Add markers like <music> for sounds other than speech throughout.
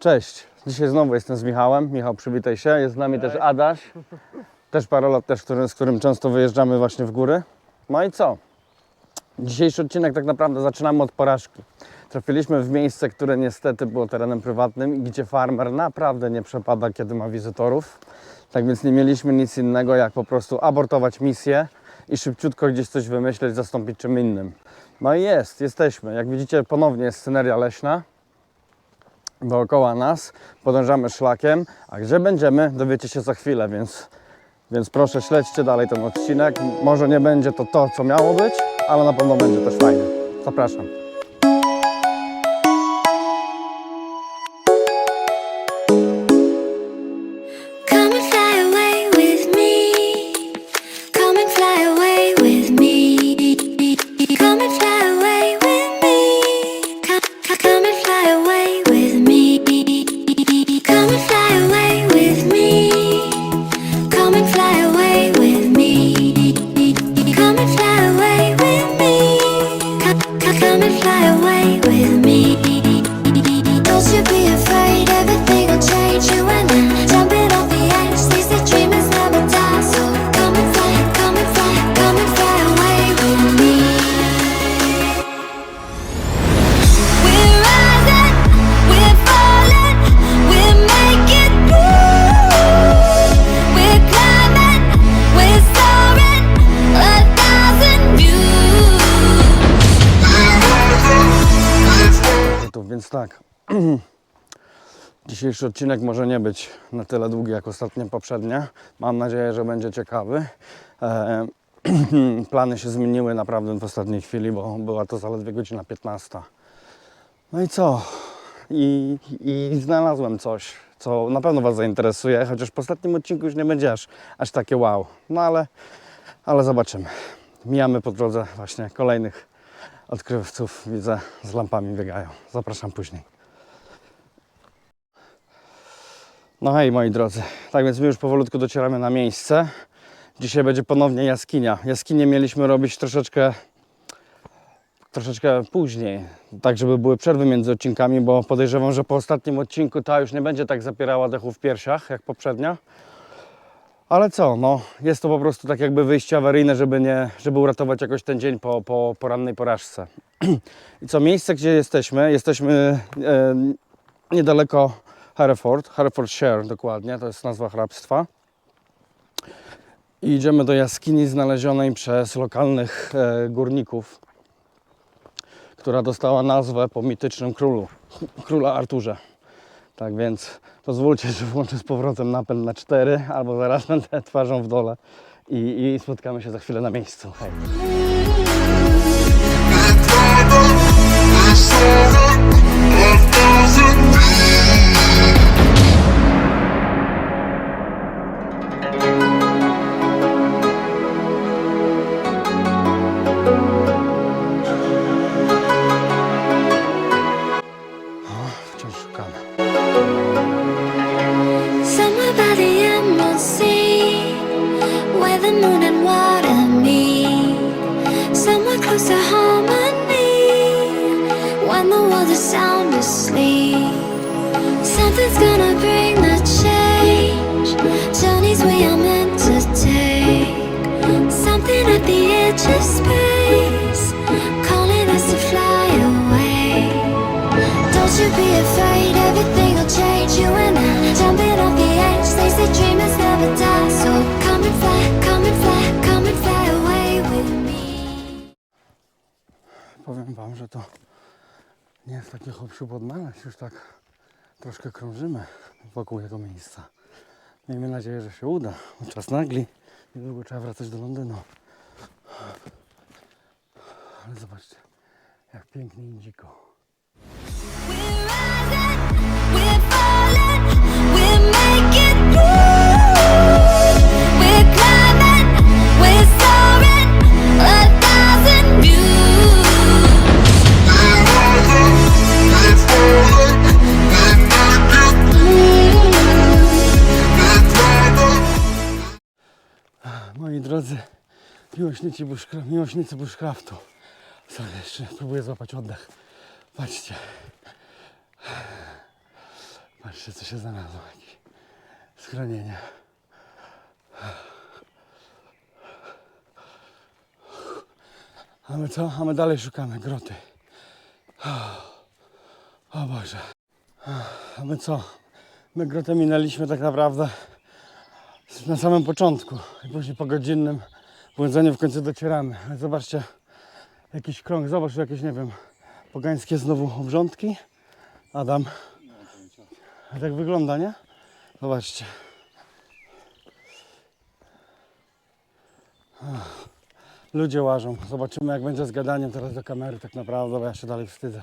Cześć, dzisiaj znowu jestem z Michałem. Michał, przywitaj się. Jest z nami też Adaś. Też parę lat też, który, z którym często wyjeżdżamy właśnie w góry. No i co? Dzisiejszy odcinek tak naprawdę zaczynamy od porażki. Trafiliśmy w miejsce, które niestety było terenem prywatnym i gdzie farmer naprawdę nie przepada, kiedy ma wizytorów. Tak więc nie mieliśmy nic innego, jak po prostu abortować misję i szybciutko gdzieś coś wymyśleć, zastąpić czym innym. No i jest, jesteśmy. Jak widzicie, ponownie jest sceneria leśna dookoła nas, podążamy szlakiem, a gdzie będziemy, dowiecie się za chwilę, więc, więc proszę śledźcie dalej ten odcinek. Może nie będzie to to, co miało być, ale na pewno będzie też fajnie. Zapraszam. Więc tak. <clears throat> Dzisiejszy odcinek może nie być na tyle długi jak ostatnie poprzednie. Mam nadzieję, że będzie ciekawy. E, <clears throat> plany się zmieniły naprawdę w ostatniej chwili, bo była to zaledwie godzina 15. No i co? I, I znalazłem coś, co na pewno Was zainteresuje, chociaż po ostatnim odcinku już nie będzie aż, aż takie wow. No ale, ale zobaczymy. Mijamy po drodze właśnie kolejnych odkrywców, widzę, z lampami biegają. Zapraszam później. No hej moi drodzy, tak więc my już powolutku docieramy na miejsce. Dzisiaj będzie ponownie jaskinia. Jaskinię mieliśmy robić troszeczkę troszeczkę później, tak żeby były przerwy między odcinkami, bo podejrzewam, że po ostatnim odcinku ta już nie będzie tak zapierała dechu w piersiach jak poprzednia. Ale co, no jest to po prostu tak jakby wyjście awaryjne, żeby, nie, żeby uratować jakoś ten dzień po, po porannej porażce. <clears throat> I co, miejsce gdzie jesteśmy, jesteśmy e, niedaleko Hereford, Herefordshire dokładnie, to jest nazwa hrabstwa. I idziemy do jaskini znalezionej przez lokalnych e, górników, która dostała nazwę po mitycznym królu, króla Arturze. Tak więc pozwólcie, że włączę z powrotem napęd na 4, albo zaraz będę <laughs> twarzą w dole i, i spotkamy się za chwilę na miejscu. Hej. I. Powiem Wam, że to nie jest takie hopsiu podnaleźć. Już tak troszkę krążymy wokół jego miejsca. Miejmy nadzieję, że się uda. Czas nagli. Niedługo trzeba wracać do Londynu. Ale zobaczcie, jak pięknie i. miłośnicy, bushcra- miłośnicy bushcraftu. Sorry, jeszcze próbuję złapać oddech. Patrzcie. Patrzcie, co się znalazło. Jakieś schronienie. A my co? A my dalej szukamy groty. O Boże. A my co? My grotę minęliśmy tak naprawdę na samym początku. I później po godzinnym błądzeniu w końcu docieramy. Zobaczcie, jakiś krąg. Zobacz, jakieś, nie wiem, pogańskie znowu obrządki. Adam. Tak wygląda, nie? Zobaczcie. Ludzie łażą. Zobaczymy, jak będzie z gadaniem teraz do kamery, tak naprawdę, bo ja się dalej wstydzę.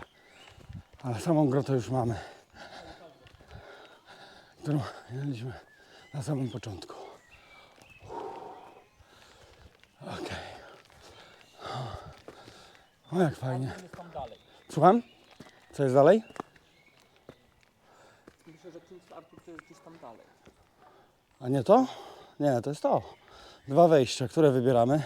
Ale samą grotę już mamy, którą mieliśmy na samym początku. O, jak fajnie. jest tam dalej. Słucham? Co jest dalej? Myślę, że King's Arthur to jest gdzieś tam dalej. A nie to? Nie, to jest to. Dwa wejścia, które wybieramy.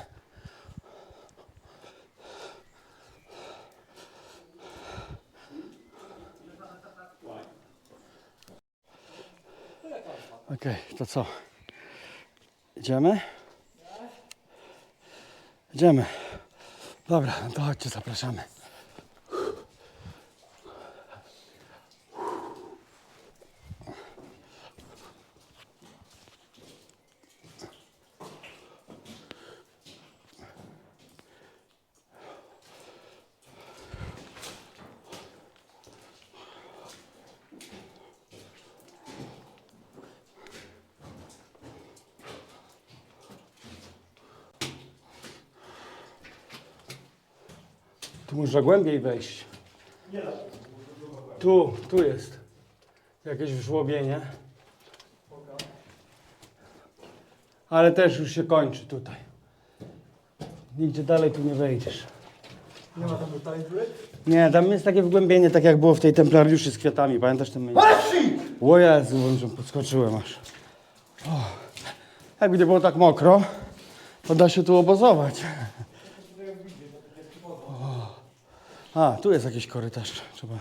Okej, to co? Idziemy? Idziemy. Dobra, to chodźcie, zapraszamy. Tu można głębiej wejść. Tu, tu jest jakieś żłobienie. Ale też już się kończy tutaj. Nigdzie dalej tu nie wejdziesz. Nie ma tam dziurek? Nie, tam jest takie wgłębienie, tak jak było w tej templariuszy z kwiatami. Pamiętasz ten miejsce? O Jezu, że podskoczyłem aż. O. Jakby nie było tak mokro, to da się tu obozować. O. A, tu jest jakiś korytarz. Trzeba.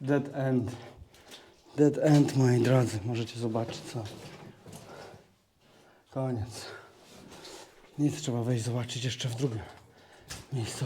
Dead end. Dead end, moi drodzy. Możecie zobaczyć co. Koniec. Nic trzeba wejść zobaczyć jeszcze w drugim miejscu.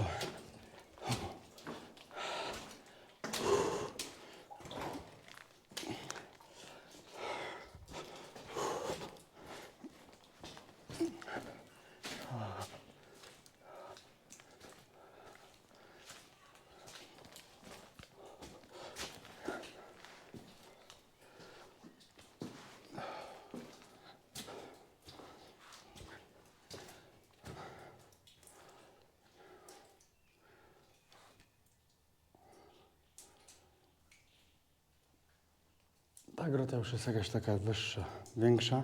Ta grota już jest jakaś taka wyższa, większa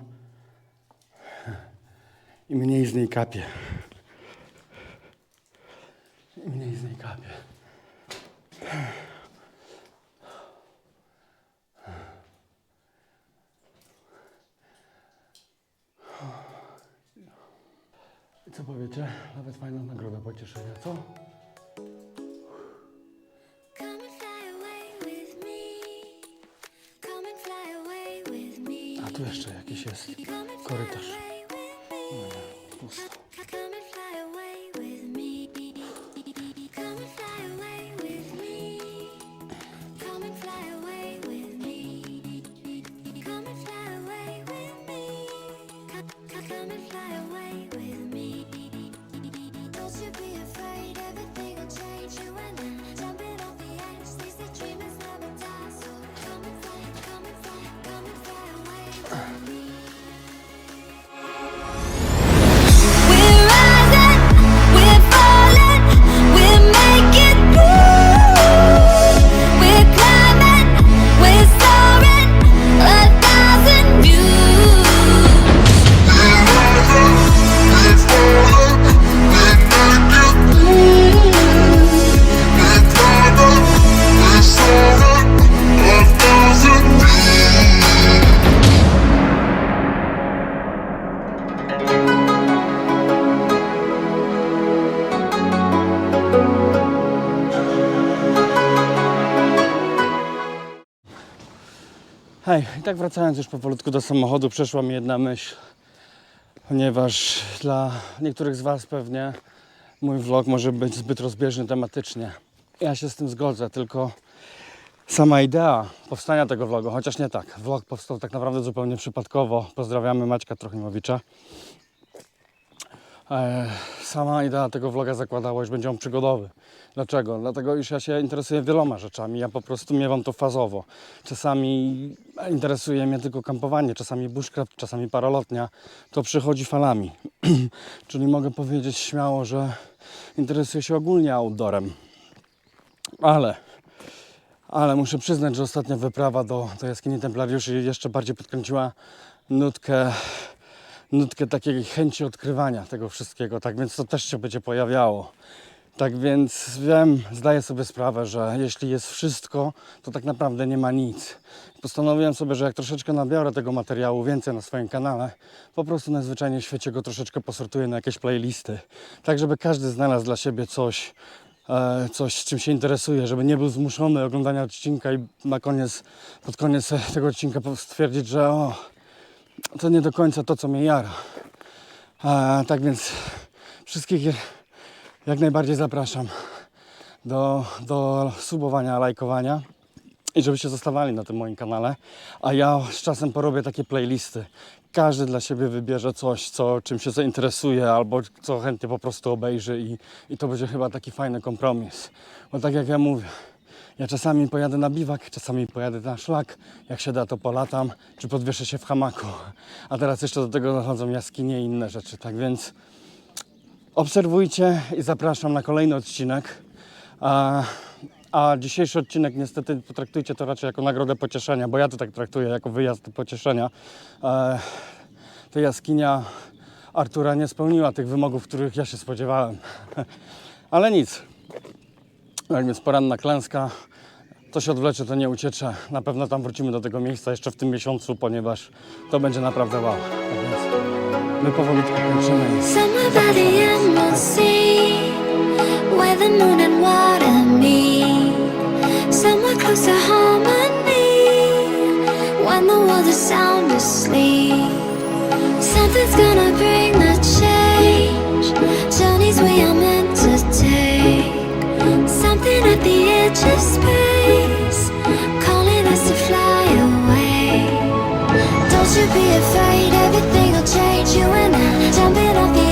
i mniej z niej kapie. I mniej z niej kapie. I co powiecie? Nawet fajna nagroda pocieszenia, co? Jakiś jest Come and fly korytarz. away with me. Pusto. Tak wracając już powolutku do samochodu, przeszła mi jedna myśl, ponieważ dla niektórych z Was pewnie mój vlog może być zbyt rozbieżny tematycznie. Ja się z tym zgodzę, tylko sama idea powstania tego vlogu, chociaż nie tak. Vlog powstał tak naprawdę zupełnie przypadkowo. Pozdrawiamy Maćka Trochimowicza. E, Sama idea tego vloga zakładała, że będzie on przygodowy. Dlaczego? Dlatego, iż ja się interesuję wieloma rzeczami. Ja po prostu miewam to fazowo. Czasami interesuje mnie tylko kampowanie, czasami bushcraft, czasami paralotnia. To przychodzi falami. <clears throat> Czyli mogę powiedzieć śmiało, że interesuję się ogólnie outdoorem. Ale ale muszę przyznać, że ostatnia wyprawa do, do jaskini Templariuszy jeszcze bardziej podkręciła nutkę, nutkę takiej chęci odkrywania tego wszystkiego. Tak więc to też się będzie pojawiało. Tak więc wiem, zdaję sobie sprawę, że jeśli jest wszystko, to tak naprawdę nie ma nic. Postanowiłem sobie, że jak troszeczkę nabiorę tego materiału więcej na swoim kanale, po prostu najzwyczajniej w świecie go troszeczkę posortuję na jakieś playlisty. Tak, żeby każdy znalazł dla siebie coś, e, coś, czym się interesuje, żeby nie był zmuszony oglądania odcinka i na koniec, pod koniec tego odcinka stwierdzić, że o, to nie do końca to, co mnie jara. E, tak więc wszystkich jak najbardziej zapraszam do, do subowania, lajkowania i żebyście zostawali na tym moim kanale. A ja z czasem porobię takie playlisty. Każdy dla siebie wybierze coś, co, czym się zainteresuje albo co chętnie po prostu obejrzy i, i to będzie chyba taki fajny kompromis. Bo tak jak ja mówię, ja czasami pojadę na biwak, czasami pojadę na szlak, jak się da to polatam, czy podwieszę się w hamaku. A teraz jeszcze do tego dochodzą jaskinie i inne rzeczy. Tak więc obserwujcie i zapraszam na kolejny odcinek. A, a dzisiejszy odcinek niestety potraktujcie to raczej jako nagrodę pocieszenia, bo ja to tak traktuję jako wyjazd do pocieszenia. E, ta jaskinia Artura nie spełniła tych wymogów, których ja się spodziewałem. <laughs> Ale nic. Jak więc poranna klęska. To się odwlecze, to nie uciecze. Na pewno tam wrócimy do tego miejsca jeszcze w tym miesiącu, ponieważ to będzie naprawdę wow. Tak więc my powolutku kończymy. Somewhere Don't be afraid, everything will change. You and I, jumping off the.